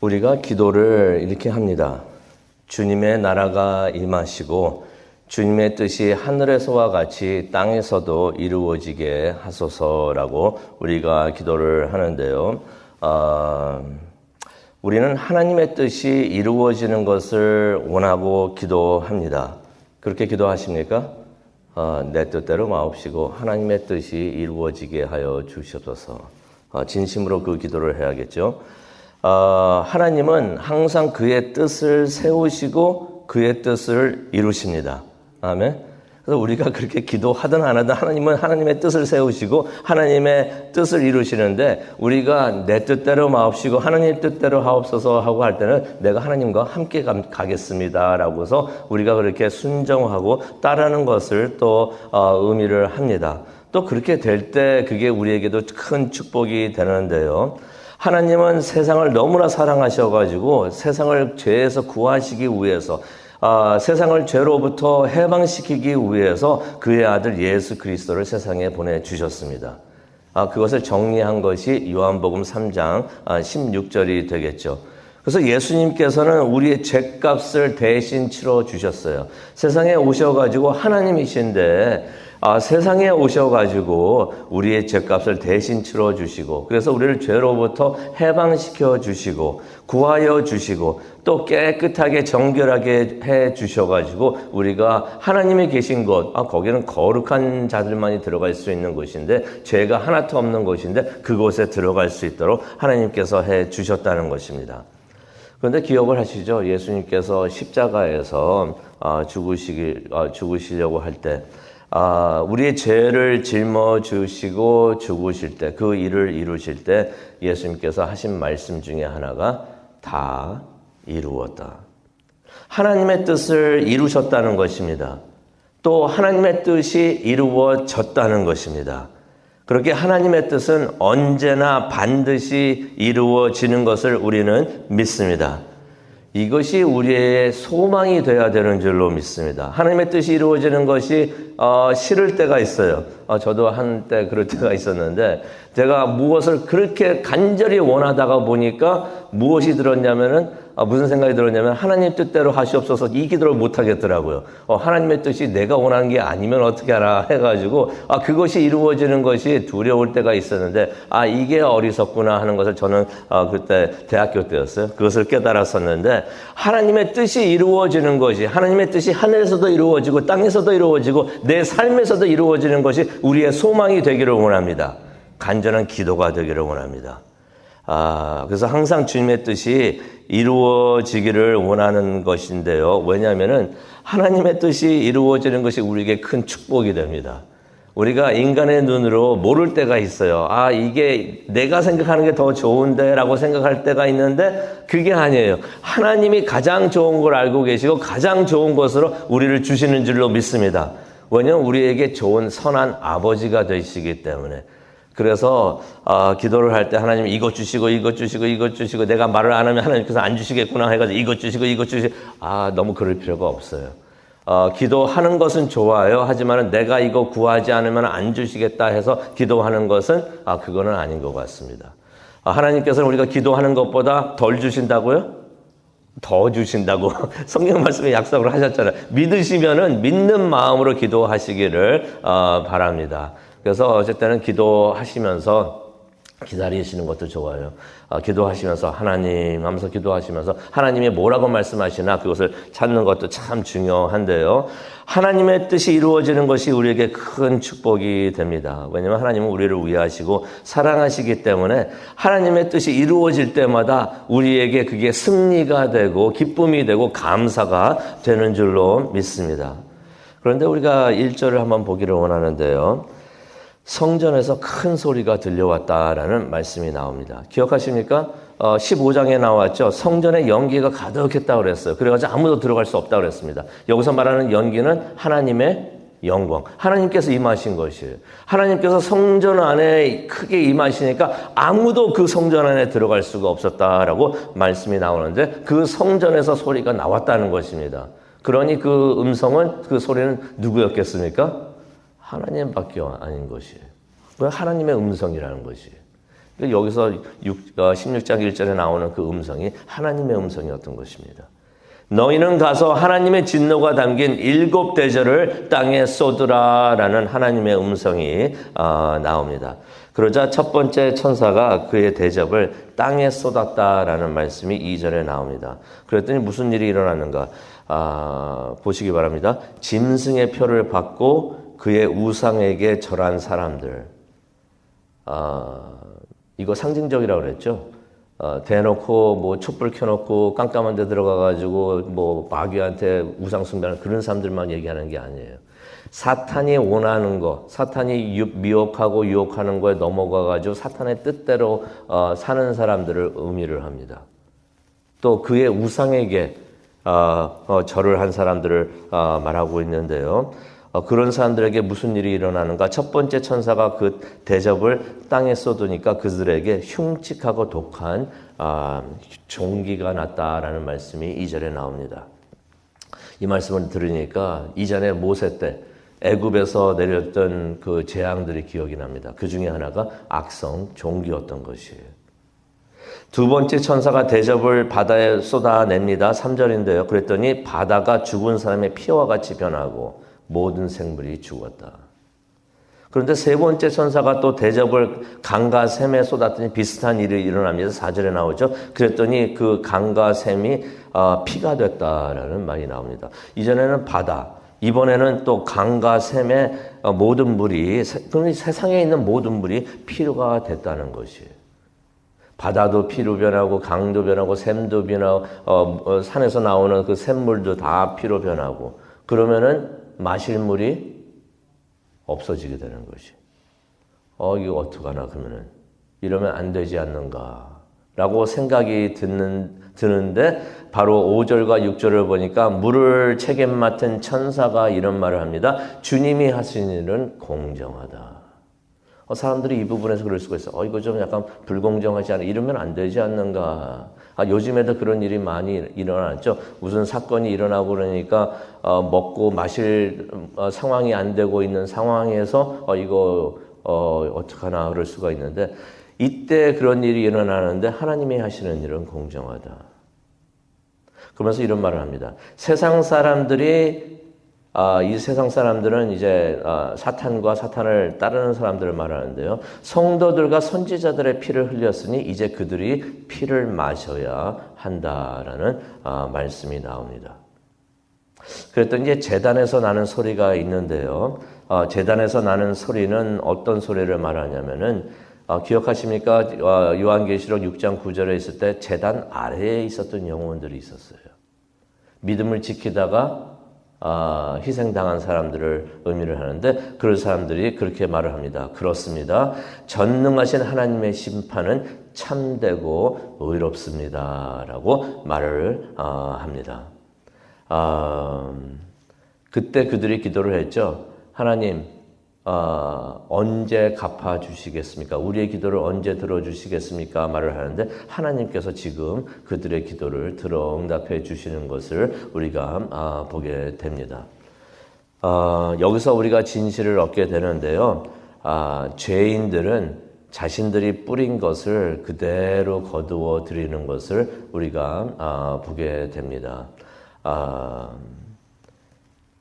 우리가 기도를 이렇게 합니다. 주님의 나라가 임하시고 주님의 뜻이 하늘에서와 같이 땅에서도 이루어지게 하소서라고 우리가 기도를 하는데요. 어, 우리는 하나님의 뜻이 이루어지는 것을 원하고 기도합니다. 그렇게 기도하십니까? 어, 내 뜻대로 마옵시고 하나님의 뜻이 이루어지게 하여 주시옵소서. 어, 진심으로 그 기도를 해야겠죠. 어, 하나님은 항상 그의 뜻을 세우시고 그의 뜻을 이루십니다. 아멘. 그래서 우리가 그렇게 기도하든 안 하든 하나님은 하나님의 뜻을 세우시고 하나님의 뜻을 이루시는데 우리가 내 뜻대로 마옵시고 하나님 뜻대로 하옵소서 하고 할 때는 내가 하나님과 함께 가겠습니다라고서 우리가 그렇게 순종하고 따르는 것을 또 어, 의미를 합니다. 또 그렇게 될 때 그게 우리에게도 큰 축복이 되는데요. 하나님은 세상을 너무나 사랑하셔가지고 세상을 죄에서 구하시기 위해서 아, 세상을 죄로부터 해방시키기 위해서 그의 아들 예수 그리스도를 세상에 보내주셨습니다. 아, 그것을 정리한 것이 요한복음 3장 16절이 되겠죠. 그래서 예수님께서는 우리의 죄값을 대신 치러 주셨어요. 세상에 오셔가지고 하나님이신데 아, 세상에 오셔가지고 우리의 죄값을 대신 치러 주시고 그래서 우리를 죄로부터 해방시켜 주시고 구하여 주시고 또 깨끗하게 정결하게 해 주셔가지고 우리가 하나님이 계신 곳, 아, 거기는 거룩한 자들만이 들어갈 수 있는 곳인데 죄가 하나도 없는 곳인데 그곳에 들어갈 수 있도록 하나님께서 해 주셨다는 것입니다. 그런데 기억을 하시죠? 예수님께서 십자가에서 아, 죽으시기, 아, 죽으시려고 할 때, 아, 우리의 죄를 짊어주시고 죽으실 때, 그 일을 이루실 때 예수님께서 하신 말씀 중에 하나가 다 이루었다. 하나님의 뜻을 이루셨다는 것입니다. 또 하나님의 뜻이 이루어졌다는 것입니다. 그렇게 하나님의 뜻은 언제나 반드시 이루어지는 것을 우리는 믿습니다. 이것이 우리의 소망이 되어야 되는 줄로 믿습니다. 하나님의 뜻이 이루어지는 것이 어, 싫을 때가 있어요. 어, 저도 한때 그럴 때가 있었는데 제가 무엇을 그렇게 간절히 원하다가 보니까 무엇이 들었냐면은 아, 무슨 생각이 들었냐면 하나님 뜻대로 하시옵소서 이 기도를 못 하겠더라고요. 어, 하나님의 뜻이 내가 원하는 게 아니면 어떻게 하라 해가지고 아 그것이 이루어지는 것이 두려울 때가 있었는데 아 이게 어리석구나 하는 것을 저는 어, 그때 대학교 때였어요. 그것을 깨달았었는데 하나님의 뜻이 이루어지는 것이 하나님의 뜻이 하늘에서도 이루어지고 땅에서도 이루어지고 내 삶에서도 이루어지는 것이 우리의 소망이 되기를 원합니다. 간절한 기도가 되기를 원합니다. 아, 그래서 항상 주님의 뜻이 이루어지기를 원하는 것인데요. 왜냐하면은 하나님의 뜻이 이루어지는 것이 우리에게 큰 축복이 됩니다. 우리가 인간의 눈으로 모를 때가 있어요. 아, 이게 내가 생각하는 게 더 좋은데 라고 생각할 때가 있는데 그게 아니에요. 하나님이 가장 좋은 걸 알고 계시고 가장 좋은 것으로 우리를 주시는 줄로 믿습니다. 왜냐하면 우리에게 좋은 선한 아버지가 되시기 때문에. 그래서 어, 기도를 할 때 하나님 이것 주시고 이것 주시고 이것 주시고 내가 말을 안 하면 하나님께서 안 주시겠구나 해가지고 이것 주시고 이것 주시고 아 너무 그럴 필요가 없어요. 어, 기도하는 것은 좋아요. 하지만 내가 이거 구하지 않으면 안 주시겠다 해서 기도하는 것은 아 그거는 아닌 것 같습니다. 아, 하나님께서는 우리가 기도하는 것보다 덜 주신다고요? 더 주신다고 성경 말씀에 약속을 하셨잖아요. 믿으시면은 믿는 마음으로 기도하시기를 어, 바랍니다. 그래서 어쨌든 기도하시면서 기다리시는 것도 좋아요. 어, 기도하시면서 하나님 하면서 기도하시면서 하나님이 뭐라고 말씀하시나 그것을 찾는 것도 참 중요한데요. 하나님의 뜻이 이루어지는 것이 우리에게 큰 축복이 됩니다. 왜냐하면 하나님은 우리를 위하시고 사랑하시기 때문에 하나님의 뜻이 이루어질 때마다 우리에게 그게 승리가 되고 기쁨이 되고 감사가 되는 줄로 믿습니다. 그런데 우리가 1절을 한번 보기를 원하는데요. 성전에서 큰 소리가 들려왔다라는 말씀이 나옵니다. 기억하십니까? 어, 15장에 나왔죠. 성전에 연기가 가득했다 그랬어요. 그래가지고 아무도 들어갈 수 없다 그랬습니다. 여기서 말하는 연기는 하나님의 영광. 하나님께서 임하신 것이에요. 하나님께서 성전 안에 크게 임하시니까 아무도 그 성전 안에 들어갈 수가 없었다라고 말씀이 나오는데 그 성전에서 소리가 나왔다는 것입니다. 그러니 그 음성은 그 소리는 누구였겠습니까? 하나님밖에 아닌 것이에요. 왜 하나님의 음성이라는 것이에요. 여기서 6, 16장 1절에 나오는 그 음성이 하나님의 음성이었던 것입니다. 너희는 가서 하나님의 진노가 담긴 일곱 대절을 땅에 쏟으라라는 하나님의 음성이 어, 나옵니다. 그러자 첫 번째 천사가 그의 대접을 땅에 쏟았다라는 말씀이 2절에 나옵니다. 그랬더니 무슨 일이 일어났는가? 아, 보시기 바랍니다. 짐승의 표를 받고 그의 우상에게 절한 사람들. 아, 이거 상징적이라고 그랬죠. 어, 대놓고 뭐 촛불 켜놓고 깜깜한 데 들어가가지고 뭐 마귀한테 우상 숭배하는 그런 사람들만 얘기하는 게 아니에요. 사탄이 원하는 거, 사탄이 유, 미혹하고 유혹하는 거에 넘어가가지고 사탄의 뜻대로 어, 사는 사람들을 의미를 합니다. 또 그의 우상에게 어, 어, 절을 한 사람들을 어, 말하고 있는데요. 어, 그런 사람들에게 무슨 일이 일어나는가? 첫 번째 천사가 그 대접을 땅에 쏟으니까 그들에게 흉측하고 독한 아, 종기가 났다라는 말씀이 이절에 나옵니다. 이 말씀을 들으니까 이전에 모세 때 애굽에서 내렸던 그 재앙들이 기억이 납니다. 그 중에 하나가 악성 종기였던 것이에요. 두 번째 천사가 대접을 바다에 쏟아냅니다. 3절인데요. 그랬더니 바다가 죽은 사람의 피와 같이 변하고 모든 생물이 죽었다. 그런데 세 번째 천사가 또 대접을 강과 샘에 쏟았더니 비슷한 일이 일어납니다. 4절에 나오죠. 그랬더니 그 강과 샘이 어, 피가 됐다라는 말이 나옵니다. 이전에는 바다, 이번에는 또 강과 샘의 어, 모든 물이 세상에 있는 모든 물이 피로가 됐다는 것이에요. 바다도 피로 변하고 강도 변하고 샘도 변하고 어, 어, 산에서 나오는 그 샘물도 다 피로 변하고 그러면은 마실 물이 없어지게 되는 것이. 어 이거 어떡하나 그러면은 이러면 안 되지 않는가 라고 생각이 드는 드는데 바로 5절과 6절을 보니까 물을 책임 맡은 천사가 이런 말을 합니다. 주님이 하신 일은 공정하다. 어, 사람들이 이 부분에서 그럴 수가 있어. 어, 이거 좀 약간 불공정하지 않아? 이러면 안 되지 않는가? 아, 요즘에도 그런 일이 많이 일어났죠. 무슨 사건이 일어나고 그러니까 어, 먹고 마실 어, 상황이 안 되고 있는 상황에서 어, 이거 어, 어떡하나 그럴 수가 있는데 이때 그런 일이 일어나는데 하나님이 하시는 일은 공정하다. 그러면서 이런 말을 합니다. 세상 사람들이 아, 이 세상 사람들은 이제 아, 사탄과 사탄을 따르는 사람들을 말하는데요. 성도들과 선지자들의 피를 흘렸으니 이제 그들이 피를 마셔야 한다라는 아, 말씀이 나옵니다. 그랬더니 이제 재단에서 나는 소리가 있는데요. 어, 재단에서 나는 소리는 어떤 소리를 말하냐면은 어, 기억하십니까? 어, 요한계시록 6장 9절에 있을 때 재단 아래에 있었던 영혼들이 있었어요. 믿음을 지키다가 아, 희생당한 사람들을 의미를 하는데 그런 사람들이 그렇게 말을 합니다. 그렇습니다. 전능하신 하나님의 심판은 참되고 의롭습니다라고 말을 아, 합니다. 아, 그때 그들이 기도를 했죠. 하나님, 아, 언제 갚아 주시겠습니까? 우리의 기도를 언제 들어 주시겠습니까? 말을 하는데 하나님께서 지금 그들의 기도를 들어 응답해 주시는 것을 우리가 아, 보게 됩니다. 아, 여기서 우리가 진실을 얻게 되는데요. 아, 죄인들은 자신들이 뿌린 것을 그대로 거두어 드리는 것을 우리가 아, 보게 됩니다. 아,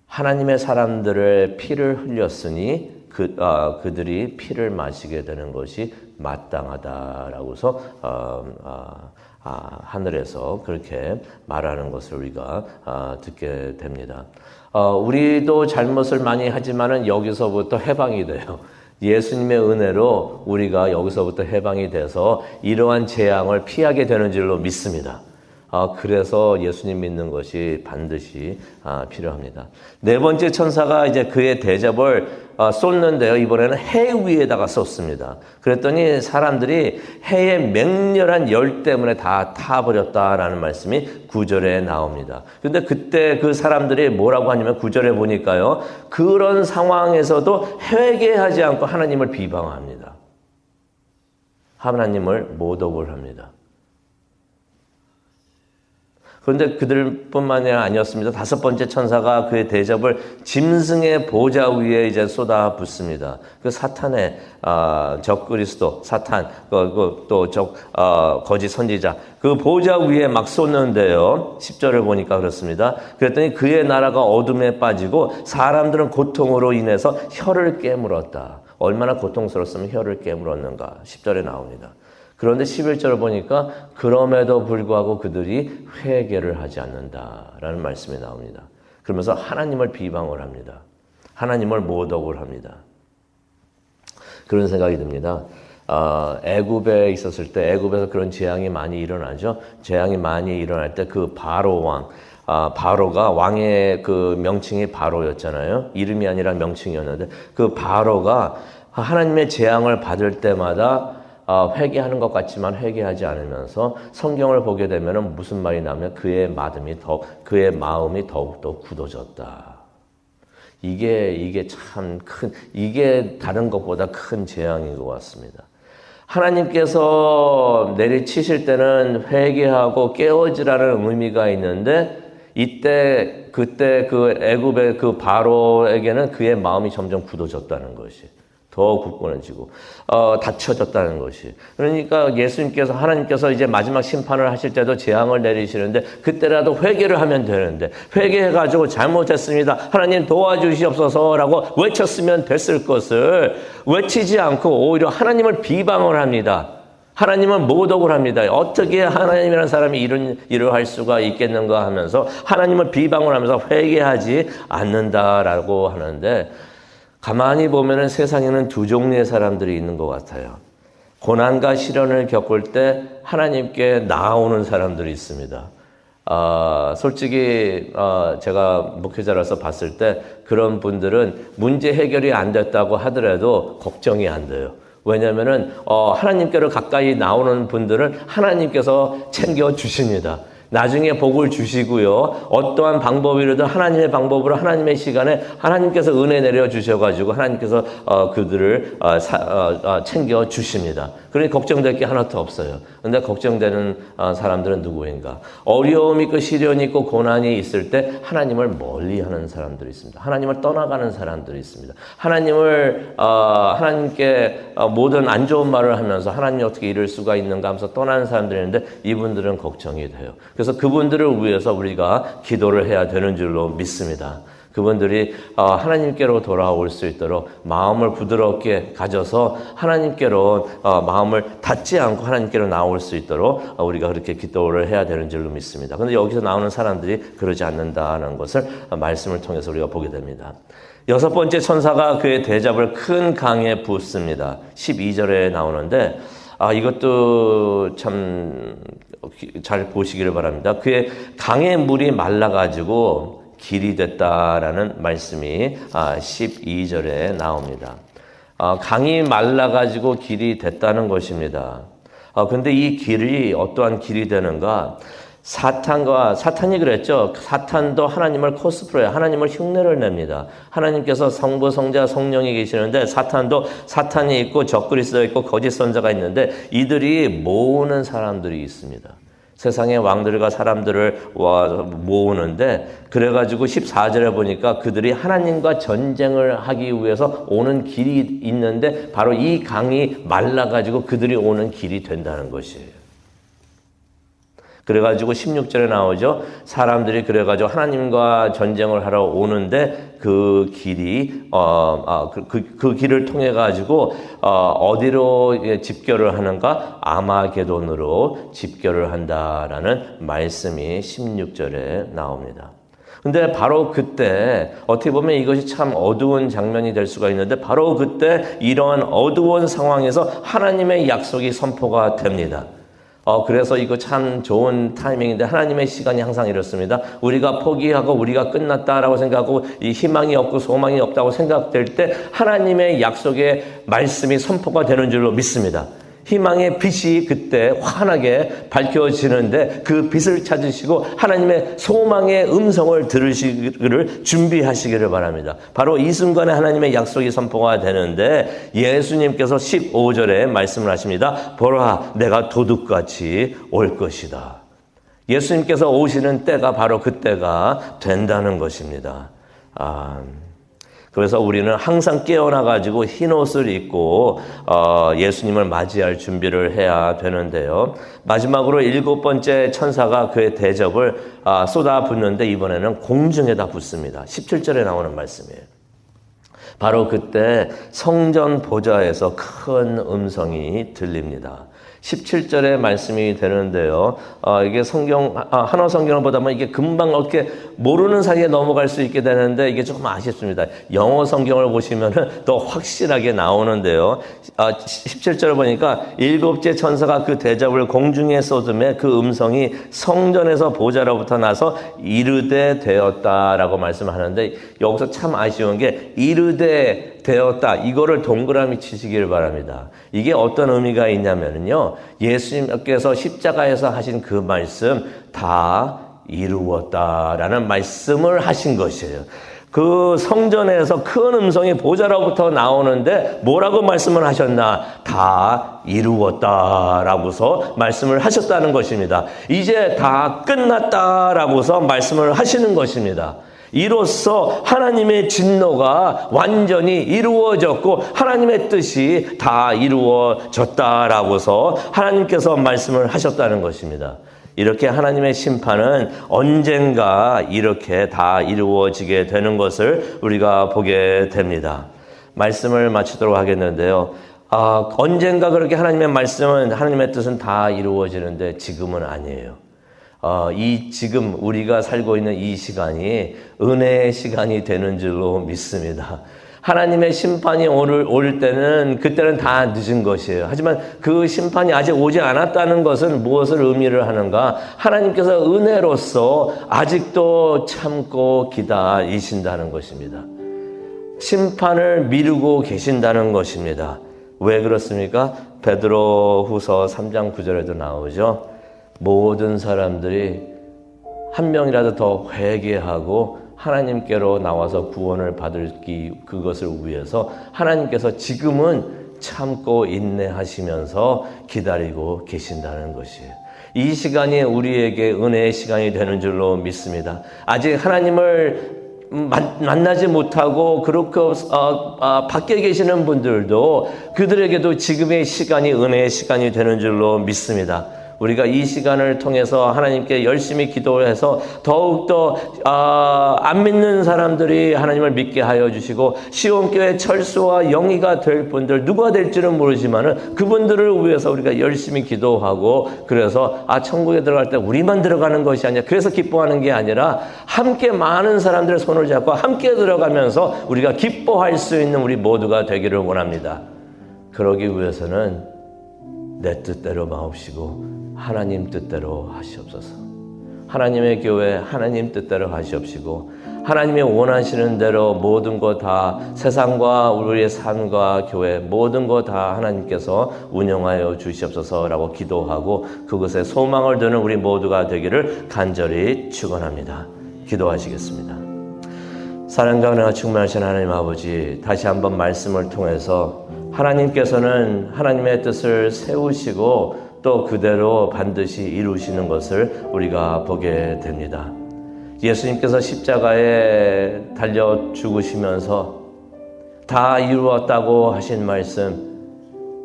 하나님의 사람들의 피를 흘렸으니 그, 아, 그들이 피를 마시게 되는 것이 마땅하다라고서 어, 아, 아, 하늘에서 그렇게 말하는 것을 우리가 아, 듣게 됩니다. 어, 우리도 잘못을 많이 하지만은 여기서부터 해방이 돼요. 예수님의 은혜로 우리가 여기서부터 해방이 돼서 이러한 재앙을 피하게 되는 줄로 믿습니다. 아, 그래서 예수님 믿는 것이 반드시 아, 필요합니다. 네 번째 천사가 이제 그의 대접을 아, 쏟는데요. 이번에는 해 위에다가 쏟습니다. 그랬더니 사람들이 해의 맹렬한 열 때문에 다 타버렸다라는 말씀이 구절에 나옵니다. 근데 그때 그 사람들이 뭐라고 하냐면 구절에 보니까요. 그런 상황에서도 회개하지 않고 하나님을 비방합니다. 하나님을 모독을 합니다. 그런데 그들뿐만 이 아니었습니다. 다섯 번째 천사가 그의 대접을 짐승의 보좌 위에 이제 쏟아 붓습니다. 그 사탄의 어, 적 그리스도, 사탄, 그, 그, 또적 어, 거짓 선지자 그 보좌 위에 막 쏟는데요. 10절을 보니까 그렇습니다. 그랬더니 그의 나라가 어둠에 빠지고 사람들은 고통으로 인해서 혀를 깨물었다. 얼마나 고통스러웠으면 혀를 깨물었는가. 10절에 나옵니다. 그런데 11절을 보니까 그럼에도 불구하고 그들이 회개를 하지 않는다라는 말씀이 나옵니다. 그러면서 하나님을 비방을 합니다. 하나님을 모독을 합니다. 그런 생각이 듭니다. 어, 애굽에 있었을 때 애굽에서 그런 재앙이 많이 일어나죠. 재앙이 많이 일어날 때 그 바로 왕, 아, 바로가 왕의 그 명칭이 바로였잖아요. 이름이 아니라 명칭이었는데 그 바로가 하나님의 재앙을 받을 때마다 어, 회개하는 것 같지만 회개하지 않으면서 성경을 보게 되면 무슨 말이 나면 그의 마음이 더 그의 마음이 더욱 더 굳어졌다. 이게 이게 참 큰 이게 다른 것보다 큰 재앙인 것 같습니다. 하나님께서 내리치실 때는 회개하고 깨어지라는 의미가 있는데 이때 그때 그 애굽의 그 바로에게는 그의 마음이 점점 굳어졌다는 것이 더 굳건해지고 어, 닫혀졌다는 것이 그러니까 예수님께서 하나님께서 이제 마지막 심판을 하실 때도 재앙을 내리시는데 그때라도 회개를 하면 되는데 회개해 가지고 잘못했습니다 하나님 도와주시옵소서라고 외쳤으면 됐을 것을 외치지 않고 오히려 하나님을 비방을 합니다. 하나님은 모독을 합니다. 어떻게 하나님이라는 사람이 이런 일을 할 수가 있겠는가 하면서 하나님을 비방을 하면서 회개하지 않는다라고 하는데 가만히 보면은 세상에는 두 종류의 사람들이 있는 것 같아요. 고난과 시련을 겪을 때 하나님께 나아오는 사람들이 있습니다. 어, 솔직히 어, 제가 목회자로서 봤을 때 그런 분들은 문제 해결이 안 됐다고 하더라도 걱정이 안 돼요. 왜냐면은 어, 하나님께로 가까이 나오는 분들은 하나님께서 챙겨 주십니다. 나중에 복을 주시고요. 어떠한 방법이라도 하나님의 방법으로 하나님의 시간에 하나님께서 은혜 내려 주셔가지고 하나님께서 어, 그들을 어, 사, 어, 어 챙겨 주십니다. 그러니 걱정될 게 하나도 없어요. 근데 걱정되는 어, 사람들은 누구인가? 어려움이 있고 시련이 있고 고난이 있을 때 하나님을 멀리하는 사람들이 있습니다. 하나님을 떠나가는 사람들이 있습니다. 하나님을 어, 하나님께 모든 안 좋은 말을 하면서 하나님이 어떻게 이럴 수가 있는가 하면서 떠나는 사람들이 있는데 이분들은 걱정이 돼요. 그래서 그분들을 위해서 우리가 기도를 해야 되는 줄로 믿습니다. 그분들이 어, 하나님께로 돌아올 수 있도록 마음을 부드럽게 가져서 하나님께로 어, 마음을 닫지 않고 하나님께로 나올 수 있도록 어, 우리가 그렇게 기도를 해야 되는 줄로 믿습니다. 그런데 여기서 나오는 사람들이 그러지 않는다는 것을 말씀을 통해서 우리가 보게 됩니다. 여섯 번째 천사가 그의 대접을 큰 강에 붓습니다. 12절에 나오는데 아, 이것도 참 잘 보시기를 바랍니다. 그의 강의 물이 말라가지고 길이 됐다라는 말씀이 12절에 아, 나옵니다. 아, 강이 말라가지고 길이 됐다는 것입니다. 아, 근데 이 길이 어떠한 길이 되는가? 사탄과 사탄이 그랬죠. 사탄도 하나님을 코스프레, 하나님을 흉내를 냅니다. 하나님께서 성부, 성자, 성령이 계시는데 사탄도 사탄이 있고 적그리스도 있고 거짓 선자가 있는데 이들이 모으는 사람들이 있습니다. 세상의 왕들과 사람들을 모으는데 그래가지고 14절에 보니까 그들이 하나님과 전쟁을 하기 위해서 오는 길이 있는데 바로 이 강이 말라가지고 그들이 오는 길이 된다는 것이에요. 그래가지고 16절에 나오죠. 사람들이 그래가지고 하나님과 전쟁을 하러 오는데 그 길이 어, 아, 그, 그, 그 길을 통해 가지고 어, 디로 집결을 하는가 아마게돈으로 집결을 한다라는 말씀이 16절에 나옵니다. 근데 바로 그때 어떻게 보면 이것이 참 어두운 장면이 될 수가 있는데 바로 그때 이러한 어두운 상황에서 하나님의 약속이 선포가 됩니다. 어, 그래서 이거 참 좋은 타이밍인데 하나님의 시간이 항상 이렇습니다. 우리가 포기하고 우리가 끝났다라고 생각하고 이 희망이 없고 소망이 없다고 생각될 때 하나님의 약속의 말씀이 선포가 되는 줄로 믿습니다. 희망의 빛이 그때 환하게 밝혀지는데 그 빛을 찾으시고 하나님의 소망의 음성을 들으시기를 준비하시기를 바랍니다. 바로 이 순간에 하나님의 약속이 선포가 되는데 예수님께서 15절에 말씀을 하십니다. 보라, 내가 도둑같이 올 것이다. 예수님께서 오시는 때가 바로 그때가 된다는 것입니다. 아, 그래서 우리는 항상 깨어나 가지고 흰 옷을 입고 어, 예수님을 맞이할 준비를 해야 되는데요. 마지막으로 일곱 번째 천사가 그의 대접을 아, 쏟아 붓는데 이번에는 공중에다 붓습니다. 17절에 나오는 말씀이에요. 바로 그때 성전 보좌에서 큰 음성이 들립니다. 17절의 말씀이 되는데요. 어, 이게 성경, 아, 한어 성경을 보다 보면 이게 금방 어떻게 모르는 사이에 넘어갈 수 있게 되는데 이게 조금 아쉽습니다. 영어 성경을 보시면은 더 확실하게 나오는데요. 아, 17절을 보니까 일곱째 천사가 그 대접을 공중에 쏟음에 그 음성이 성전에서 보좌로부터 나서 이르되 되었다라고 말씀하는데 여기서 참 아쉬운 게 이르되 되었다. 이거를 동그라미 치시기를 바랍니다. 이게 어떤 의미가 있냐면요. 예수님께서 십자가에서 하신 그 말씀 다 이루었다라는 말씀을 하신 것이에요. 그 성전에서 큰 음성이 보좌로부터 나오는데 뭐라고 말씀을 하셨나? 다 이루었다라고서 말씀을 하셨다는 것입니다. 이제 다 끝났다라고서 말씀을 하시는 것입니다. 이로써 하나님의 진노가 완전히 이루어졌고 하나님의 뜻이 다 이루어졌다라고서 하나님께서 말씀을 하셨다는 것입니다. 이렇게 하나님의 심판은 언젠가 이렇게 다 이루어지게 되는 것을 우리가 보게 됩니다. 말씀을 마치도록 하겠는데요. 아, 언젠가 그렇게 하나님의 말씀은 하나님의 뜻은 다 이루어지는데 지금은 아니에요. 어, 이 지금 우리가 살고 있는 이 시간이 은혜의 시간이 되는 줄로 믿습니다. 하나님의 심판이 오를, 올 때는 그때는 다 늦은 것이에요. 하지만 그 심판이 아직 오지 않았다는 것은 무엇을 의미를 하는가? 하나님께서 은혜로서 아직도 참고 기다리신다는 것입니다. 심판을 미루고 계신다는 것입니다. 왜 그렇습니까? 베드로 후서 3장 9절에도 나오죠. 모든 사람들이 한 명이라도 더 회개하고 하나님께로 나와서 구원을 받을 그것을 위해서 하나님께서 지금은 참고 인내하시면서 기다리고 계신다는 것이에요. 이 시간이 우리에게 은혜의 시간이 되는 줄로 믿습니다. 아직 하나님을 만나지 못하고 그렇게 어, 어, 밖에 계시는 분들도 그들에게도 지금의 시간이 은혜의 시간이 되는 줄로 믿습니다. 우리가 이 시간을 통해서 하나님께 열심히 기도해서 더욱더 어, 안 믿는 사람들이 하나님을 믿게 하여 주시고 시온교회 철수와 영희가 될 분들 누가 될지는 모르지만은 그분들을 위해서 우리가 열심히 기도하고 그래서 아 천국에 들어갈 때 우리만 들어가는 것이 아니라 그래서 기뻐하는 게 아니라 함께 많은 사람들의 손을 잡고 함께 들어가면서 우리가 기뻐할 수 있는 우리 모두가 되기를 원합니다. 그러기 위해서는 내 뜻대로 마옵시고 하나님 뜻대로 하시옵소서. 하나님의 교회 하나님 뜻대로 하시옵시고 하나님의 원하시는 대로 모든 것 다 세상과 우리의 삶과 교회 모든 것 다 하나님께서 운영하여 주시옵소서라고 기도하고 그것에 소망을 두는 우리 모두가 되기를 간절히 축원합니다. 기도하시겠습니다. 사랑과 은혜가 충만하신 하나님 아버지 다시 한번 말씀을 통해서 하나님께서는 하나님의 뜻을 세우시고 또 그대로 반드시 이루시는 것을 우리가 보게 됩니다. 예수님께서 십자가에 달려 죽으시면서 다 이루었다고 하신 말씀,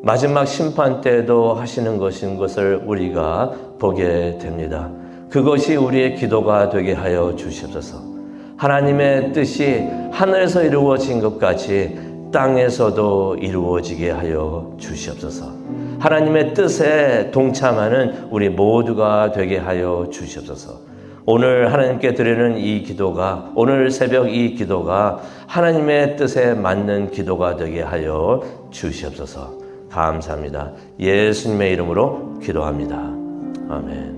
마지막 심판 때도 하시는 것인 것을 우리가 보게 됩니다. 그것이 우리의 기도가 되게 하여 주시옵소서. 하나님의 뜻이 하늘에서 이루어진 것 같이 땅에서도 이루어지게 하여 주시옵소서. 하나님의 뜻에 동참하는 우리 모두가 되게 하여 주시옵소서. 오늘 하나님께 드리는 이 기도가 오늘 새벽 이 기도가 하나님의 뜻에 맞는 기도가 되게 하여 주시옵소서. 감사합니다. 예수님의 이름으로 기도합니다. 아멘.